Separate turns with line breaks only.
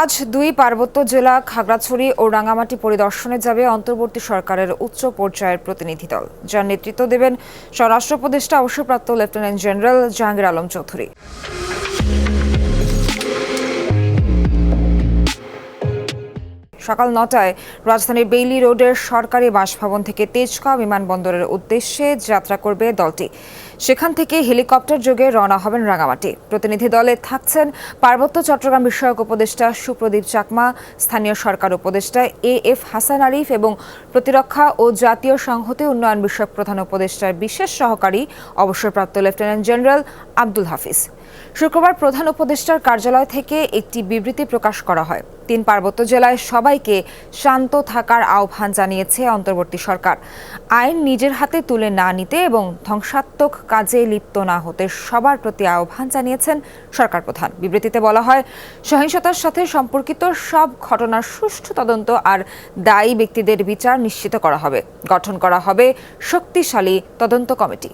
আজ দুই পার্বত্য জেলা খাগড়াছড়ি ও রাঙামাটি পরিদর্শনে যাবে অন্তর্বর্তী সরকারের উচ্চ পর্যায়ের প্রতিনিধি দল, যার নেতৃত্ব দেবেন স্বরাষ্ট্র উপদেষ্টা অবসরপ্রাপ্ত লেফটেন্যান্ট জেনারেল জাহাঙ্গীর আলম চৌধুরী। সকাল নটায় রাজধানীর বেইলি রোডের সরকারি বাসভবন থেকে তেজগাঁও বিমানবন্দরের উদ্দেশ্যে যাত্রা করবে দলটি। সেখান থেকে হেলিকপ্টার যোগে রওনা হবেন রাঙামাটি। প্রতিনিধি দলে থাকছেন পার্বত্য চট্টগ্রাম বিষয়ক উপদেষ্টা সুপ্রদীপ চাকমা, স্থানীয় সরকার উপদেষ্টা এ এফ হাসান আরিফ এবং প্রতিরক্ষা ও জাতীয় সংহতি উন্নয়ন বিষয়ক প্রধান উপদেষ্টার বিশেষ সহকারী অবসরপ্রাপ্ত লেফটেন্যান্ট জেনারেল আব্দুল হাফিজ। শুক্রবার প্রধান উপদেষ্টার কার্যালয় থেকে একটি বিবৃতি প্রকাশ করা হয়। তিন পার্বত্য জেলায় সবাইকে শান্ত থাকার আহ্বান জানিয়েছে অন্তর্বর্তী সরকার। আইন নিজের হাতে তুলে না নিতে এবং ধ্বংসাত্মক কাজে লিপ্ত না হতে সবার প্রতি আহ্বান জানিয়েছেন সরকার প্রধান বিবৃতিতে বলা হয়, সহিংসতার সাথে সম্পর্কিত সব ঘটনার সুষ্ঠু তদন্ত আর দায়ী ব্যক্তিদের বিচার নিশ্চিত করা হবে। গঠন করা হবে শক্তিশালী তদন্ত কমিটি।